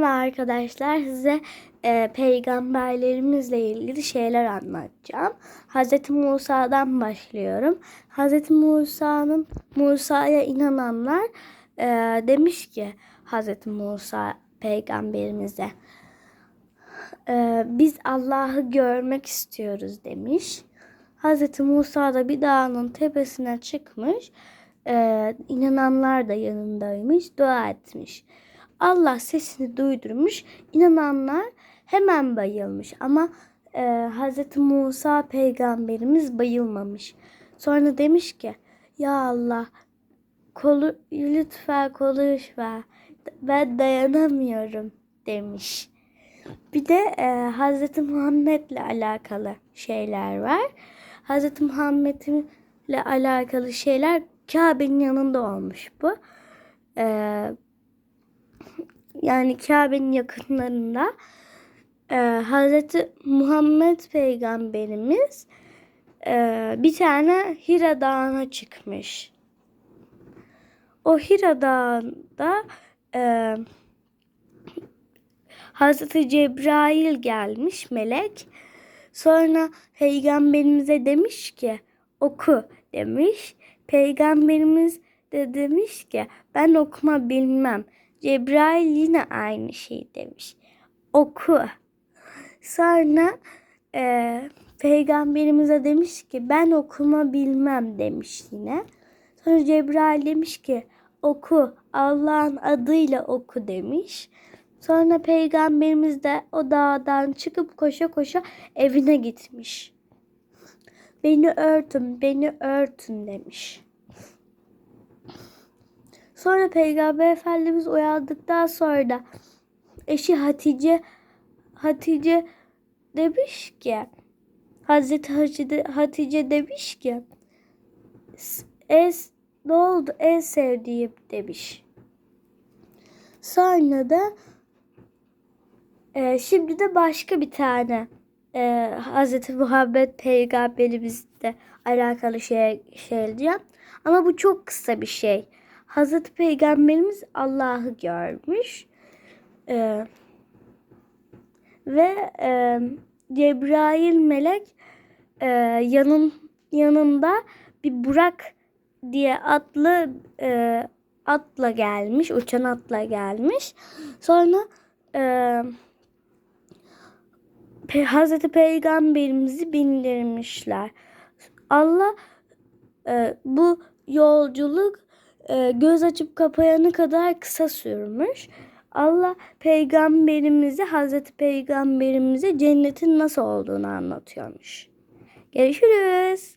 Merhaba arkadaşlar size e, peygamberlerimizle ilgili şeyler anlatacağım. Hz. Musa'dan başlıyorum. Hz. Musa'nın Musa'ya inananlar e, demiş ki Hz. Musa peygamberimize e, biz Allah'ı görmek istiyoruz demiş. Hz. Musa da bir dağın tepesine çıkmış. E, inananlar da yanındaymış. Dua etmiş. Allah sesini duydurmuş. İnananlar hemen bayılmış ama e, Hz. Musa peygamberimiz bayılmamış. Sonra demiş ki ya Allah kolu, lütfen konuş ver. Ben dayanamıyorum demiş. Bir de e, Hz. Muhammed'le alakalı şeyler var. Hz. Muhammed'le alakalı şeyler Kabe'nin yanında olmuş bu. Eee yani Kabe'nin yakınlarında e, Hazreti Muhammed peygamberimiz e, bir tane Hira Dağı'na çıkmış. O Hira Dağı'nda e, Hazreti Cebrail gelmiş melek. Sonra peygamberimize demiş ki oku demiş. Peygamberimiz de demiş ki ben okuma bilmem. Cebrail yine aynı şey demiş. Oku. Sonra e, peygamberimize demiş ki ben okuma bilmem demiş yine. Sonra Cebrail demiş ki oku Allah'ın adıyla oku demiş. Sonra peygamberimiz de o dağdan çıkıp koşa koşa evine gitmiş. Beni örtün, beni örtün demiş. Sonra Peygamber Efendimiz uyandıktan sonra eşi Hatice Hatice demiş ki Hazreti Hatice, Hatice demiş ki es ne oldu en sevdiğim demiş. Sonra da e, şimdi de başka bir tane e, Hz. Muhammed peygamberimizle alakalı şey, şey diyeceğim. Ama bu çok kısa bir şey. Hazreti Peygamberimiz Allah'ı görmüş. Ee, ve e, Cebrail melek e, yanın yanında bir Burak diye atlı e, atla gelmiş, uçan atla gelmiş. Sonra e, Pe Hazreti Peygamberimizi bindirmişler. Allah e, bu yolculuk e, göz açıp kapayana kadar kısa sürmüş. Allah peygamberimize, Hazreti Peygamberimize cennetin nasıl olduğunu anlatıyormuş. Görüşürüz.